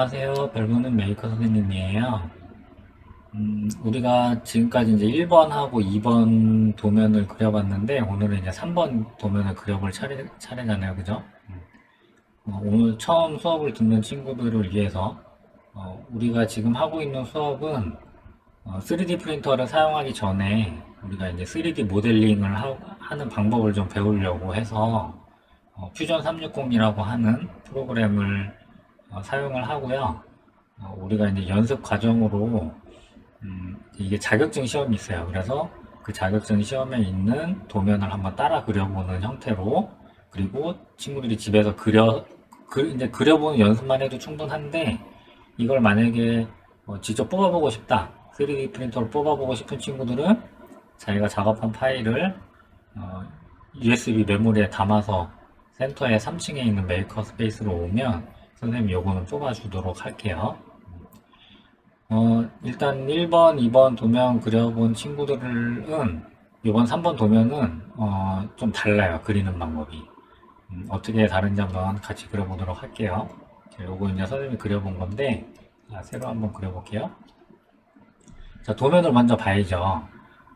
안녕하세요. 별보는 메이커 선생님이에요. 음, 우리가 지금까지 이제 1번하고 2번 도면을 그려봤는데, 오늘은 이제 3번 도면을 그려볼 차례, 차례잖아요. 그죠? 음. 어, 오늘 처음 수업을 듣는 친구들을 위해서, 어, 우리가 지금 하고 있는 수업은, 어, 3D 프린터를 사용하기 전에, 우리가 이제 3D 모델링을 하, 는 방법을 좀 배우려고 해서, 어, 퓨전 360이라고 하는 프로그램을 어, 사용을 하고요. 어, 우리가 이제 연습 과정으로 음, 이게 자격증 시험이 있어요. 그래서 그 자격증 시험에 있는 도면을 한번 따라 그려보는 형태로 그리고 친구들이 집에서 그려 그, 이제 그려보는 연습만 해도 충분한데 이걸 만약에 어, 직접 뽑아보고 싶다 3D 프린터로 뽑아보고 싶은 친구들은 자기가 작업한 파일을 어, USB 메모리에 담아서 센터에 3층에 있는 메이커 스페이스로 오면 선생님 요거는 뽑아주도록 할게요. 어, 일단 1번, 2번 도면 그려본 친구들은 이번 3번 도면은 어, 좀 달라요. 그리는 방법이. 음, 어떻게 다른지 한번 같이 그려보도록 할게요. 자, 요거 이제 선생님이 그려본 건데 자, 새로 한번 그려볼게요. 자, 도면을 먼저 봐야죠.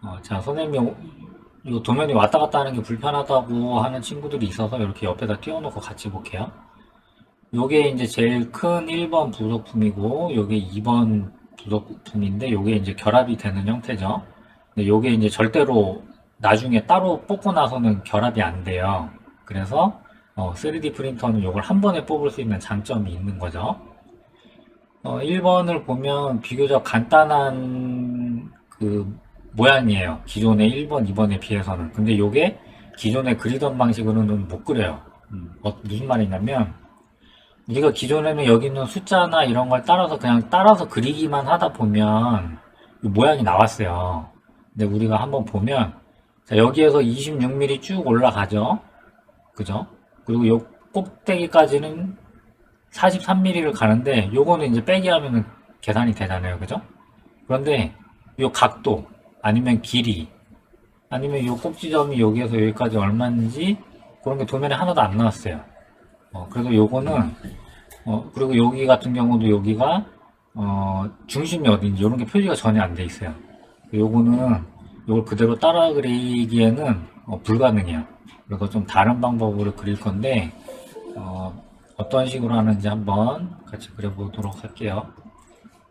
어, 자, 선생님이 이 도면이 왔다 갔다 하는 게 불편하다고 하는 친구들이 있어서 이렇게 옆에다 띄워놓고 같이 볼게요. 요게 이제 제일 큰 1번 부속품이고 요게 2번 부속품인데 요게 이제 결합이 되는 형태죠. 근데 요게 이제 절대로 나중에 따로 뽑고 나서는 결합이 안 돼요. 그래서 어, 3D 프린터는 요걸 한 번에 뽑을 수 있는 장점이 있는 거죠. 어, 1번을 보면 비교적 간단한 그 모양이에요. 기존의 1번, 2번에 비해서는. 근데 요게 기존에 그리던 방식으로는 못 그려요. 음, 어, 무슨 말이냐면 우리가 기존에는 여기 있는 숫자나 이런 걸 따라서 그냥 따라서 그리기만 하다 보면 모양이 나왔어요. 근데 우리가 한번 보면 자, 여기에서 26mm 쭉 올라가죠. 그죠? 그리고 요 꼭대기까지는 43mm를 가는데 요거는 이제 빼기 하면은 계산이 되잖아요. 그죠? 그런데 요 각도 아니면 길이 아니면 요 꼭지점이 여기에서 여기까지 얼마인지 그런 게 도면에 하나도 안 나왔어요. 어, 그래서 요거는 어, 그리고 여기 같은 경우도 여기가 어, 중심이 어딘지 이런 게 표시가 전혀 안 돼 있어요. 요거는 요걸 그대로 따라 그리기에는 어, 불가능해요. 그래서 좀 다른 방법으로 그릴 건데 어, 어떤 식으로 하는지 한번 같이 그려보도록 할게요.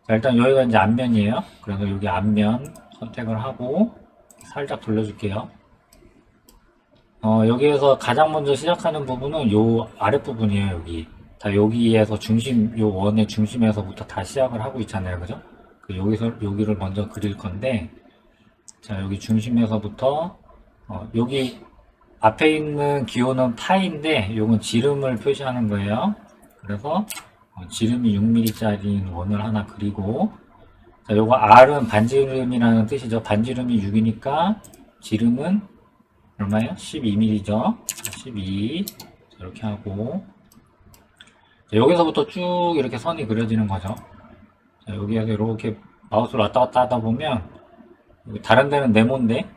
자, 일단 여기가 이제 앞면이에요. 그래서 여기 앞면 선택을 하고 살짝 돌려줄게요. 어, 여기에서 가장 먼저 시작하는 부분은 요 아랫부분이에요, 여기. 다 여기에서 중심, 요 원의 중심에서부터 다 시작을 하고 있잖아요, 그죠? 그 여기서, 여기를 먼저 그릴 건데, 자, 여기 중심에서부터, 어, 여기 앞에 있는 기호는 파인데, 요건 지름을 표시하는 거예요. 그래서, 어, 지름이 6mm짜리 원을 하나 그리고, 자, 요거 R은 반지름이라는 뜻이죠. 반지름이 6이니까, 지름은 얼마예요? 12mm죠. 12. 이렇게 하고 자, 여기서부터 쭉 이렇게 선이 그려지는 거죠. 자, 여기에서 이렇게 마우스로 왔다 갔다 하다 보면 다른 데는 네모인데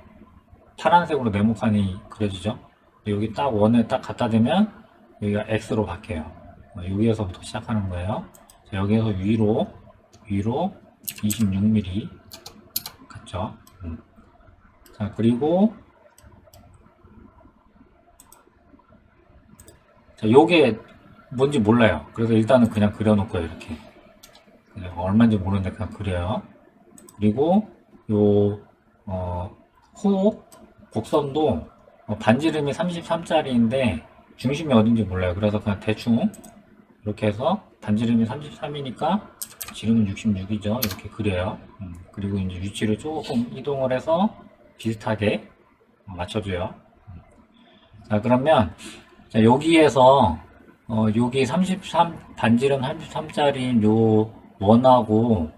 파란색으로 네모칸이 그려지죠. 여기 딱 원에 딱 갖다 대면 여기가 X로 바뀌어요. 어, 여기에서부터 시작하는 거예요. 자, 여기에서 위로 위로 26mm 같죠. 음. 자 그리고 자, 요게 뭔지 몰라요. 그래서 일단은 그냥 그려놓고요, 이렇게. 그냥 얼마인지 모르는데 그냥 그려요. 그리고 요, 어, 호, 곡선도 어, 반지름이 33짜리인데 중심이 어딘지 몰라요. 그래서 그냥 대충 이렇게 해서 반지름이 33이니까 지름은 66이죠. 이렇게 그려요. 음, 그리고 이제 위치를 조금 이동을 해서 비슷하게 맞춰줘요. 음. 자, 그러면 자, 여기에서 어, 여기 33 반지름 33짜리인 요 원하고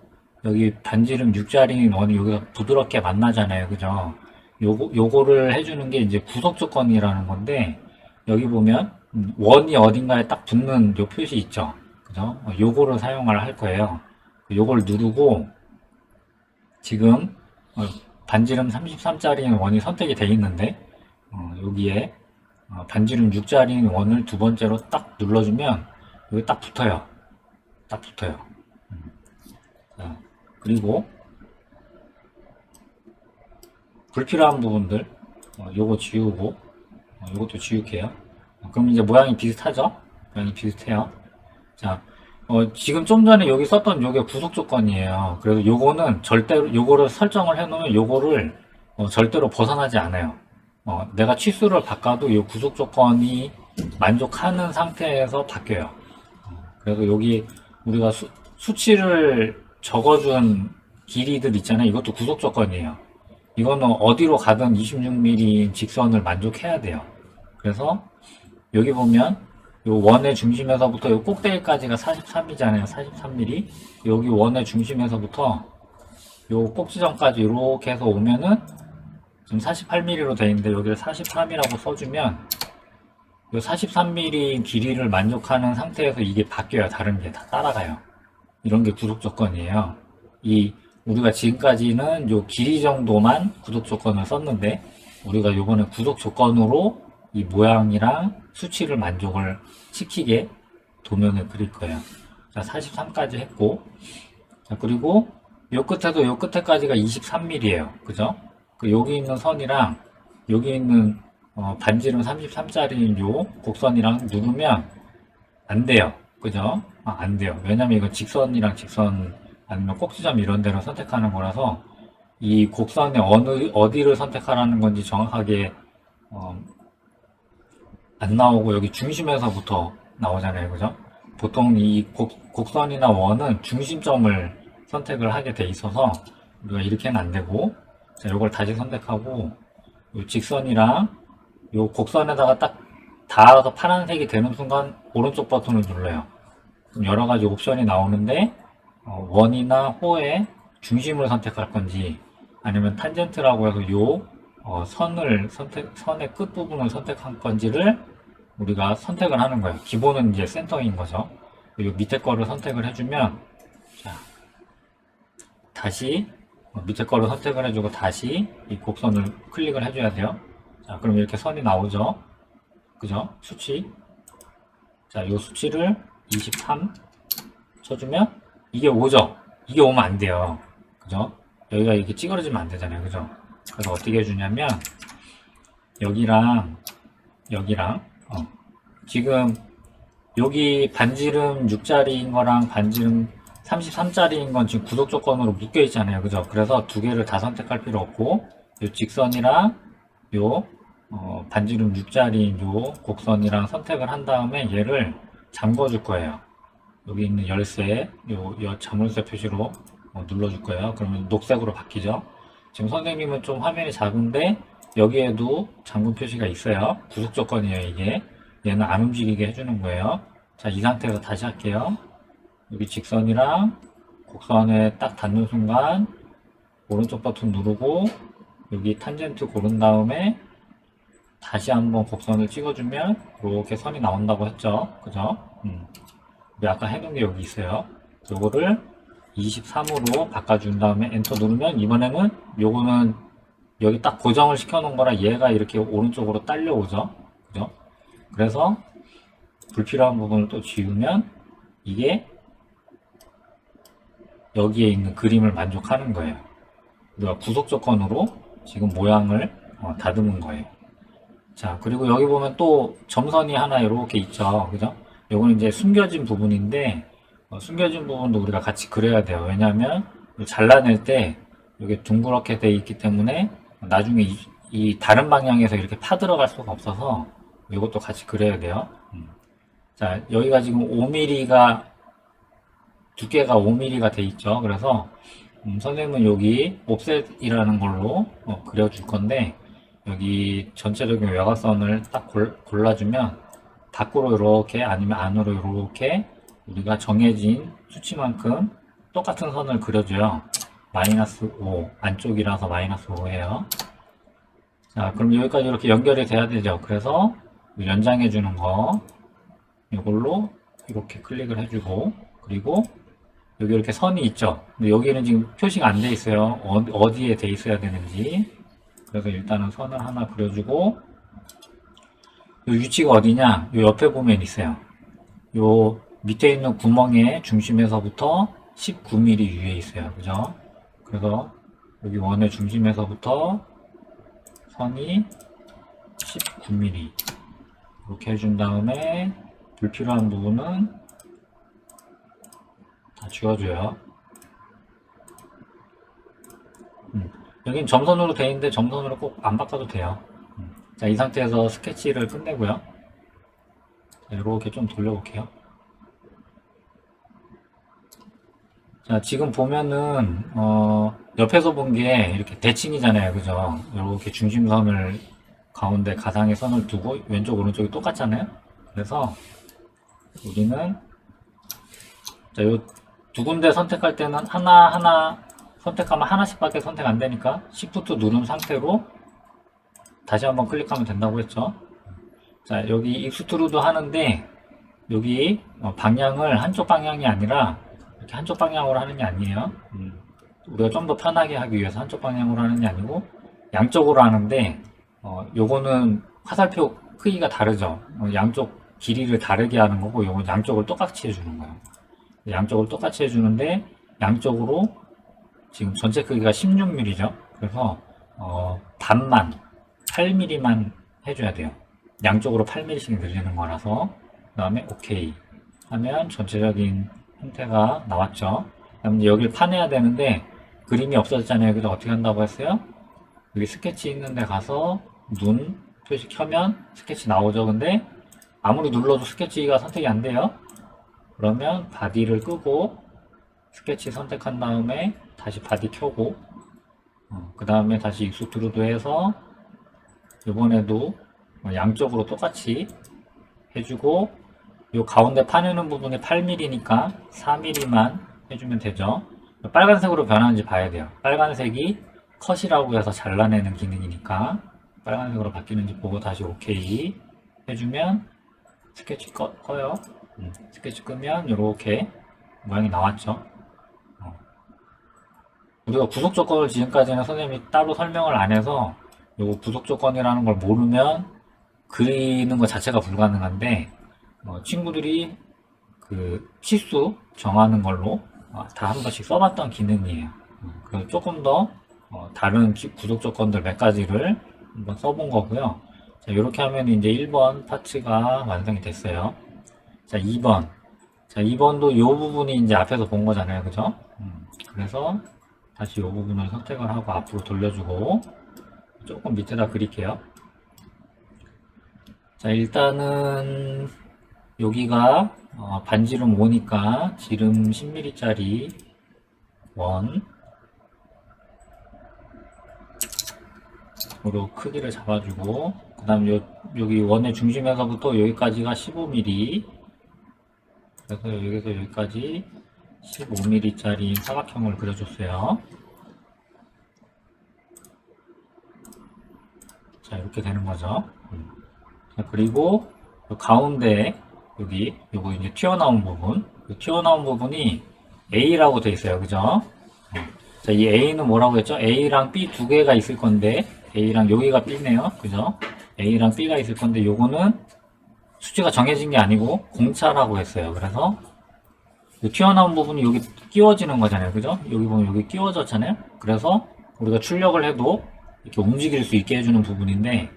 여기 반지름 6짜리인 원이 여기가 부드럽게 만나잖아요. 그죠? 요거 요거를 해 주는 게 이제 구속 조건이라는 건데 여기 보면 음, 원이 어딘가에 딱 붙는 요 표시 있죠. 그죠? 어, 요거를 사용을 할 거예요. 요걸 누르고 지금 어, 반지름 33짜리인 원이 선택이 되어 있는데 어, 여기에 어, 반지름 6자리인 원을 두 번째로 딱 눌러주면 여기 딱 붙어요. 딱 붙어요. 음. 자, 그리고 불필요한 부분들 어, 요거 지우고 어, 요것도 지울게요. 어, 그럼 이제 모양이 비슷하죠? 모양이 비슷해요. 자, 어, 지금 좀 전에 여기 썼던 요게 구속 조건이에요. 그래서 요거는 절대로 요거를 설정을 해놓으면 요거를 어, 절대로 벗어나지 않아요. 어, 내가 치수를 바꿔도 이 구속 조건이 만족하는 상태에서 바뀌어요. 어, 그래서 여기 우리가 수, 수치를 적어준 길이들 있잖아요. 이것도 구속 조건이에요. 이거는 어디로 가든 26mm 직선을 만족해야 돼요. 그래서 여기 보면 요 원의 중심에서부터 요 꼭대기까지가 43이잖아요. 43mm. 여기 원의 중심에서부터 요 꼭지점까지 이렇게 해서 오면은 지금 48mm로 되어 있는데 여기를 43이라고 써주면 요 43mm 길이를 만족하는 상태에서 이게 바뀌어요. 다른 게 다 따라가요. 이런 게 구속 조건이에요. 이 우리가 지금까지는 요 길이 정도만 구속 조건을 썼는데 우리가 요번에 구속 조건으로 이 모양이랑 수치를 만족을 시키게 도면을 그릴 거예요. 자, 43까지 했고 자, 그리고 요 끝에도 요 끝에까지가 23mm예요. 그죠? 그 여기 있는 선이랑 여기 있는 어, 반지름 33짜리인 요 곡선이랑 누르면 안 돼요. 그죠? 아, 안 돼요. 왜냐면 이거 직선이랑 직선 아니면 꼭지점 이런 데로 선택하는 거라서 이 곡선의 어느 어디를 선택하라는 건지 정확하게 어, 안 나오고 여기 중심에서부터 나오잖아요. 그죠? 보통 이 곡, 곡선이나 원은 중심점을 선택을 하게 돼 있어서 우리가 이렇게는 안 되고 자, 요걸 다시 선택하고 요 직선이랑 요 곡선에다가 딱 닿아서 파란색이 되는 순간 오른쪽 버튼을 눌러요. 그럼 여러 가지 옵션이 나오는데 어, 원이나 호의 중심을 선택할 건지 아니면 탄젠트라고 해서 요 어, 선을 선택 선의 끝 부분을 선택할 건지를 우리가 선택을 하는 거예요. 기본은 이제 센터인 거죠. 요 밑에 거를 선택을 해주면 자 다시 어, 밑에 거를 선택을 해주고 다시 이 곡선을 클릭을 해줘야 돼요. 자, 그럼 이렇게 선이 나오죠. 그죠? 수치. 자, 이 수치를 23 쳐주면 이게 오죠. 이게 오면 안 돼요. 그죠? 여기가 이렇게 찌그러지면 안 되잖아요. 그죠? 그래서 어떻게 해주냐면 여기랑 여기랑 어, 지금 여기 반지름 6짜리인 거랑 반지름 33짜리인 건 지금 구독 조건으로 묶여 있잖아요. 그죠? 그래서 두 개를 다 선택할 필요 없고, 요 직선이랑 요, 어, 반지름 6짜리인 요 곡선이랑 선택을 한 다음에 얘를 잠궈 줄 거예요. 여기 있는 열쇠, 요, 요 자물쇠 표시로 어, 눌러 줄 거예요. 그러면 녹색으로 바뀌죠? 지금 선생님은 좀 화면이 작은데, 여기에도 잠금 표시가 있어요. 구속 조건이에요, 이게. 얘는 안 움직이게 해주는 거예요. 자, 이 상태에서 다시 할게요. 여기 직선이랑 곡선에 딱 닿는 순간 오른쪽 버튼 누르고 여기 탄젠트 고른 다음에 다시 한번 곡선을 찍어주면 이렇게 선이 나온다고 했죠. 그죠? 음. 우리 아까 해놓은 게 여기 있어요. 요거를 23으로 바꿔준 다음에 엔터 누르면 이번에는 요거는 여기 딱 고정을 시켜 놓은 거라 얘가 이렇게 오른쪽으로 딸려오죠. 그죠? 그래서 불필요한 부분을 또 지우면 이게 여기에 있는 그림을 만족하는 거예요. 우리가 구속 조건으로 지금 모양을 어, 다듬은 거예요. 자, 그리고 여기 보면 또 점선이 하나 이렇게 있죠. 그죠? 요거는 이제 숨겨진 부분인데, 어, 숨겨진 부분도 우리가 같이 그려야 돼요. 왜냐하면 잘라낼 때 이게 둥그렇게 돼 있기 때문에 나중에 이, 이 다른 방향에서 이렇게 파들어갈 수가 없어서 이것도 같이 그려야 돼요. 음. 자, 여기가 지금 5mm가 두께가 5mm가 돼 있죠. 그래서 음, 선생님은 여기 옵셋이라는 걸로 어, 그려줄 건데 여기 전체적인 외곽선을 딱 골, 골라주면 밖으로 이렇게 아니면 안으로 이렇게 우리가 정해진 수치만큼 똑같은 선을 그려줘요. 마이너스 5 안쪽이라서 마이너스 5예요. 자 그럼 여기까지 이렇게 연결이 돼야 되죠. 그래서 연장해 주는 거 이걸로 이렇게 클릭을 해주고 그리고 여기 이렇게 선이 있죠. 근데 여기는 지금 표시가 안 돼 있어요. 어, 디에 돼 있어야 되는지. 그래서 일단은 선을 하나 그려주고, 이 위치가 어디냐? 요 옆에 보면 있어요. 요 밑에 있는 구멍의 중심에서부터 19mm 위에 있어요. 그죠? 그래서 여기 원의 중심에서부터 선이 19mm 이렇게 해준 다음에 불필요한 부분은 다 지워줘요. 음, 여긴 점선으로 돼 있는데 점선으로 꼭 안 바꿔도 돼요. 음, 자, 이 상태에서 스케치를 끝내고요. 자, 이렇게 좀 돌려볼게요. 자, 지금 보면은, 어, 옆에서 본 게 이렇게 대칭이잖아요. 그죠? 이렇게 중심선을 가운데 가상의 선을 두고 왼쪽, 오른쪽이 똑같잖아요. 그래서 우리는, 자, 요 두 군데 선택할 때는 하나하나 선택하면 하나씩밖에 선택 안 되니까 Shift 누른 상태로 다시 한번 클릭하면 된다고 했죠. 자, 여기 익스트루드 하는데 여기 어, 방향을 한쪽 방향이 아니라 이렇게 한쪽 방향으로 하는 게 아니에요. 음, 우리가 좀 더 편하게 하기 위해서 한쪽 방향으로 하는 게 아니고 양쪽으로 하는데 어, 요거는 화살표 크기가 다르죠. 어, 양쪽 길이를 다르게 하는 거고 요건 양쪽을 똑같이 해주는 거예요. 양쪽을 똑같이 해주는데 양쪽으로 지금 전체 크기가 16mm죠. 그래서 어, 반만 8mm만 해줘야 돼요. 양쪽으로 8mm씩 늘리는 거라서 그 다음에 OK 하면 전체적인 형태가 나왔죠. 그다음 여기를 파내야 되는데 그림이 없어졌잖아요. 그래서 어떻게 한다고 했어요? 여기 스케치 있는데 가서 눈 표시 켜면 스케치 나오죠. 근데 아무리 눌러도 스케치가 선택이 안 돼요. 그러면 바디를 끄고 스케치 선택한 다음에 다시 바디 켜고 그 다음에 다시 익스트루드 해서 이번에도 양쪽으로 똑같이 해주고 이 가운데 파내는 부분이 8mm니까 4mm만 해주면 되죠. 빨간색으로 변하는지 봐야 돼요. 빨간색이 컷이라고 해서 잘라내는 기능이니까 빨간색으로 바뀌는지 보고 다시 OK 해주면 스케치 꺼, 꺼요 음, 스케치 끄면 이렇게 모양이 나왔죠 어. 우리가 구속 조건을 지금까지는 선생님이 따로 설명을 안 해서 요거 구속 조건이라는 걸 모르면 그리는 것 자체가 불가능한데 어, 친구들이 그 치수 정하는 걸로 어, 다한 번씩 써봤던 기능이에요. 어, 그래서 조금 더 어, 다른 기- 구속 조건들 몇 가지를 한번 써본 거고요. 자, 이렇게 하면 이제 1번 파츠가 완성이 됐어요. 자, 2번. 자, 2번도 이 부분이 이제 앞에서 본 거잖아요. 그죠? 음, 그래서 다시 이 부분을 선택을 하고 앞으로 돌려주고 조금 밑에다 그릴게요. 자, 일단은 여기가 어, 반지름 5니까 지름 10mm짜리 원 으로 크기를 잡아주고 그 다음 요, 여기 원의 중심에서부터 여기까지가 15mm 그래서 여기서 여기까지 15mm짜리 사각형을 그려줬어요 자 이렇게 되는 거죠 음. 자, 그리고 요 가운데 여기 요거 이제 튀어나온 부분 이 튀어나온 부분이 A라고 돼 있어요 그죠 음. 자, 이 A는 뭐라고 했죠? A랑 B 두 개가 있을 건데, A랑 여기가 B네요. 그죠? A랑 B가 있을 건데, 요거는 수치가 정해진 게 아니고, 공차라고 했어요. 그래서, 이 튀어나온 부분이 여기 끼워지는 거잖아요. 그죠? 여기 보면 여기 끼워졌잖아요. 그래서, 우리가 출력을 해도, 이렇게 움직일 수 있게 해주는 부분인데,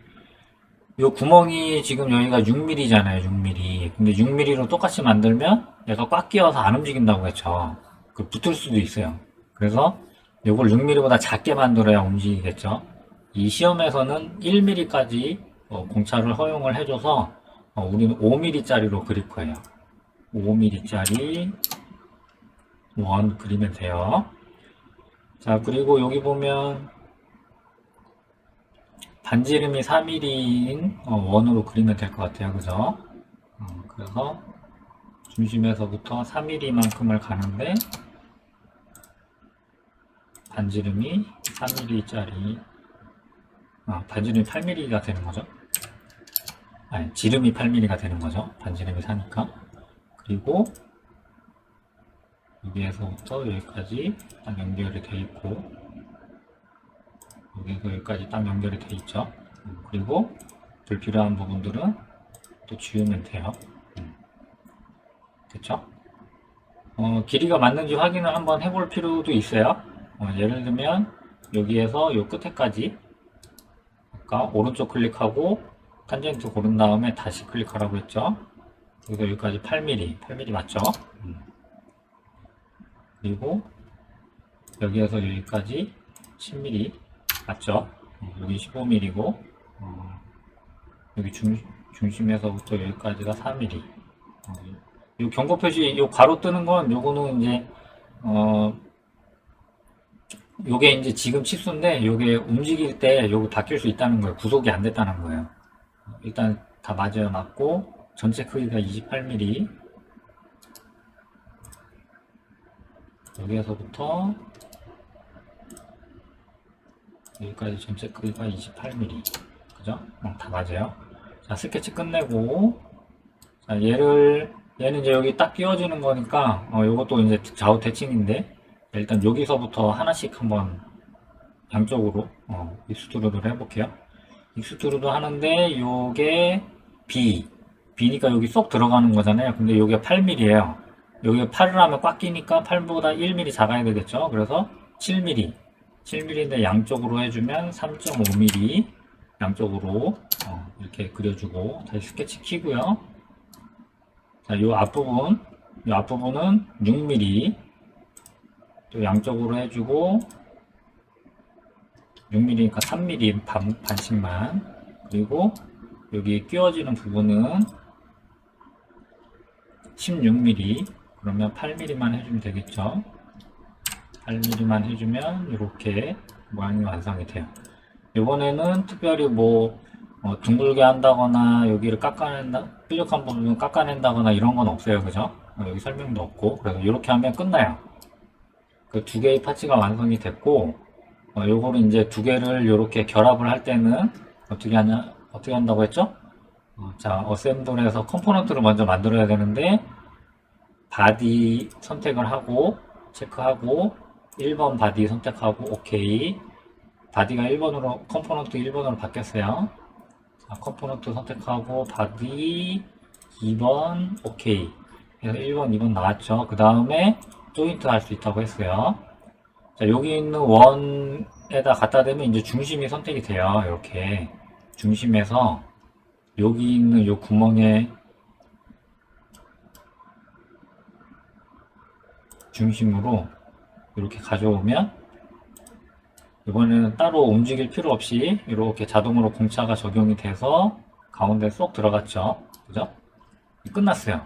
요 구멍이 지금 여기가 6mm잖아요. 6mm. 근데 6mm로 똑같이 만들면, 얘가 꽉 끼워서 안 움직인다고 했죠. 그 붙을 수도 있어요. 그래서, 요걸 6mm보다 작게 만들어야 움직이겠죠. 이 시험에서는 1mm까지 공차를 허용을 해줘서 어, 우리는 5mm짜리로 그릴 거예요. 5mm짜리 원 그리면 돼요. 자 그리고 여기 보면 반지름이 4mm인 원으로 그리면 될 것 같아요. 그죠? 어, 그래서 중심에서부터 4mm만큼을 가는데 반지름이 3mm짜리 아, 반지름이 8mm가 되는 거죠. 아니, 지름이 8mm가 되는 거죠. 반지름이 사니까. 그리고 여기에서부터 여기까지 딱 연결이 돼 있고 여기서 여기까지 딱 연결이 돼 있죠. 음, 그리고 불필요한 부분들은 또 지우면 돼요. 음. 됐죠? 어, 길이가 맞는지 확인을 한번 해볼 필요도 있어요. 어, 예를 들면 여기에서 요 끝에까지 아까 오른쪽 클릭하고 탄젠트 고른 다음에 다시 클릭하라고 했죠. 그래서 여기까지 8mm, 8mm 맞죠? 음. 그리고 여기에서 여기까지 10mm 맞죠? 어, 여기 15mm고 여기 중, 중심에서부터 여기까지가 4mm. 어, 이 경고 표시, 이 가로 뜨는 건 요거는 이제 어 요게 이제 지금 치수인데 요게 움직일 때 요거 바뀔 수 있다는 거예요. 구속이 안 됐다는 거예요. 일단 다 맞아요. 맞고 전체 크기가 28mm. 여기에서부터 여기까지 전체 크기가 28mm. 그죠? 어, 다 맞아요. 자, 스케치 끝내고 자, 얘를 얘는 이제 여기 딱 끼워지는 거니까 어, 요것도 이제 좌우 대칭인데 일단 여기서부터 하나씩 한번 양쪽으로 어, 익스트루드를 해볼게요. 익스트루드 하는데 요게 B B니까 여기 쏙 들어가는 거잖아요. 근데 요게 8mm예요. 여기 8을 하면 꽉 끼니까 8보다 1mm 작아야 되겠죠. 그래서 7mm 7mm인데 양쪽으로 해주면 3.5mm 양쪽으로 어, 이렇게 그려주고 다시 스케치 키고요. 자, 요 앞부분, 요 앞부분은 6mm 또 양쪽으로 해주고 6mm니까 3mm 반, 반씩만. 그리고 여기 끼워지는 부분은 16mm 그러면 8mm만 해주면 되겠죠? 8mm만 해주면 이렇게 모양이 완성이 돼요. 이번에는 특별히 뭐 어, 둥글게 한다거나 여기를 깎아낸다 뾰족한 부분 깎아낸다거나 이런 건 없어요. 그죠? 어, 여기 설명도 없고. 그래서 이렇게 하면 끝나요. 그 두 개의 파츠가 완성이 됐고 어, 요거를 이제 두 개를 이렇게 결합을 할 때는 어떻게 하냐 어떻게 한다고 했죠? 어, 자 어셈블에서 컴포넌트를 먼저 만들어야 되는데 바디 선택을 하고 체크하고 1번 바디 선택하고 오케이. 바디가 1번으로 컴포넌트 1번으로 바뀌었어요. 자, 컴포넌트 선택하고 바디 2번 오케이. 그래서 1번 2번 나왔죠. 그 다음에 조인트 할 수 있다고 했어요 자 여기 있는 원에다 갖다 대면 이제 중심이 선택이 돼요 이렇게 중심에서 여기 있는 요 구멍에 중심으로 이렇게 가져오면 이번에는 따로 움직일 필요 없이 이렇게 자동으로 공차가 적용이 돼서 가운데 쏙 들어갔죠. 그죠? 끝났어요.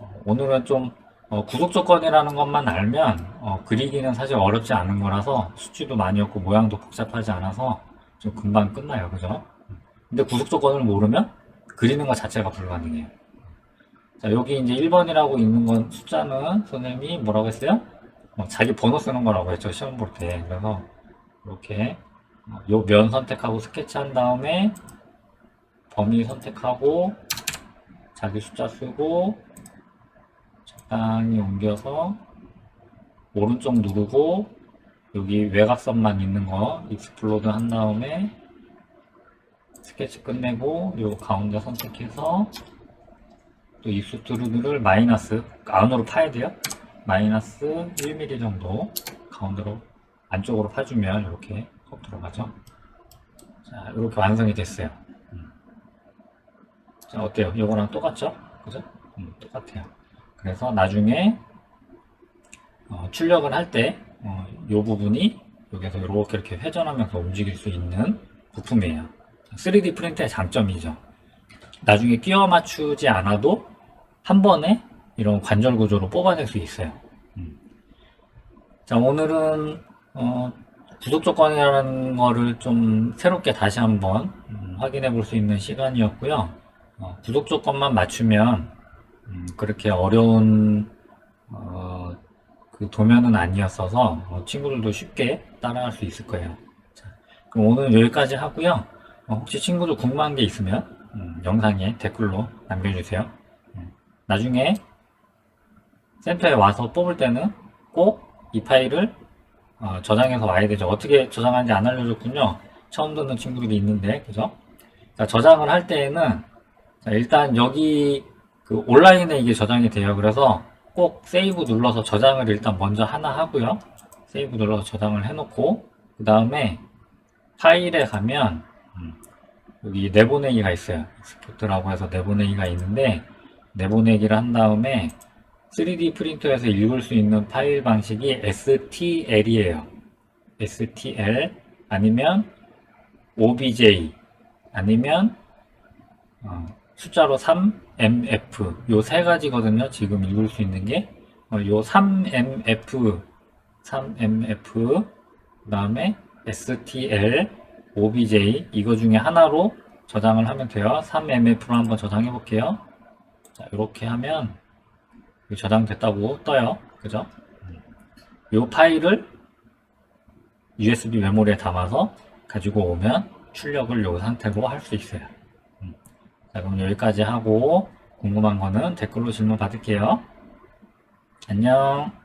어, 오늘은 좀 어, 구속 조건이라는 것만 알면 어, 그리기는 사실 어렵지 않은 거라서 수치도 많이 없고 모양도 복잡하지 않아서 좀 금방 끝나요. 그죠? 근데 구속 조건을 모르면 그리는 것 자체가 불가능해요. 자, 여기 이제 1번이라고 있는 건 숫자는 선생님이 뭐라고 했어요? 어, 자기 번호 쓰는 거라고 했죠. 시험 볼 때. 그래서 이렇게 요 면 선택하고 스케치 한 다음에 범위 선택하고 자기 숫자 쓰고 적당히 옮겨서 오른쪽 누르고 여기 외곽선만 있는 거 익스플로드 한 다음에 스케치 끝내고 요 가운데 선택해서 또 익스트루드를 마이너스 안으로 파야 돼요? 마이너스 1mm 정도 가운데로 안쪽으로 파주면 이렇게 콕 들어가죠? 자 이렇게 완성이 됐어요. 음. 자 어때요? 이거랑 똑같죠? 그죠? 음, 똑같아요 그래서 나중에 어, 출력을 할때 어, 이 부분이 여기서 이렇게 이렇게 회전하면서 움직일 수 있는 부품이에요 3D 프린터의 장점이죠 나중에 끼워 맞추지 않아도 한 번에 이런 관절 구조로 뽑아낼 수 있어요. 음. 자, 오늘은 어, 구독 조건이라는 거를 좀 새롭게 다시 한번 음, 확인해 볼 수 있는 시간이었고요. 어, 구독 조건만 맞추면 음, 그렇게 어려운 어, 그 도면은 아니었어서 어, 친구들도 쉽게 따라할 수 있을 거예요. 자, 그럼 오늘 여기까지 하고요. 어, 혹시 친구들 궁금한 게 있으면 음, 영상에 댓글로 남겨주세요. 음, 나중에 센터에 와서 뽑을 때는 꼭 이 파일을 어, 저장해서 와야 되죠. 어떻게 저장하는지 안 알려줬군요. 처음 듣는 친구들이 있는데, 그죠? 자, 저장을 할 때에는 자, 일단 여기 그 온라인에 이게 저장이 돼요. 그래서 꼭 세이브 눌러서 저장을 일단 먼저 하나 하고요. 세이브 눌러서 저장을 해놓고 그 다음에 파일에 가면 음, 여기 내보내기가 있어요. 익스포트라고 해서 내보내기가 있는데 내보내기를 한 다음에 3D 프린터에서 읽을 수 있는 파일 방식이 STL이에요. STL 아니면 OBJ 아니면 어, 숫자로 3, MF 요 세 가지거든요. 지금 읽을 수 있는 게. 어, 요 3MF 3MF 그 다음에 STL OBJ 이거 중에 하나로 저장을 하면 돼요. 3MF로 한번 저장해 볼게요. 자, 이렇게 하면 저장됐다고 떠요. 그죠? 음. 요 파일을 USB 메모리에 담아서 가지고 오면 출력을 요 상태로 할 수 있어요. 음. 자, 그럼 여기까지 하고 궁금한 거는 댓글로 질문 받을게요. 안녕.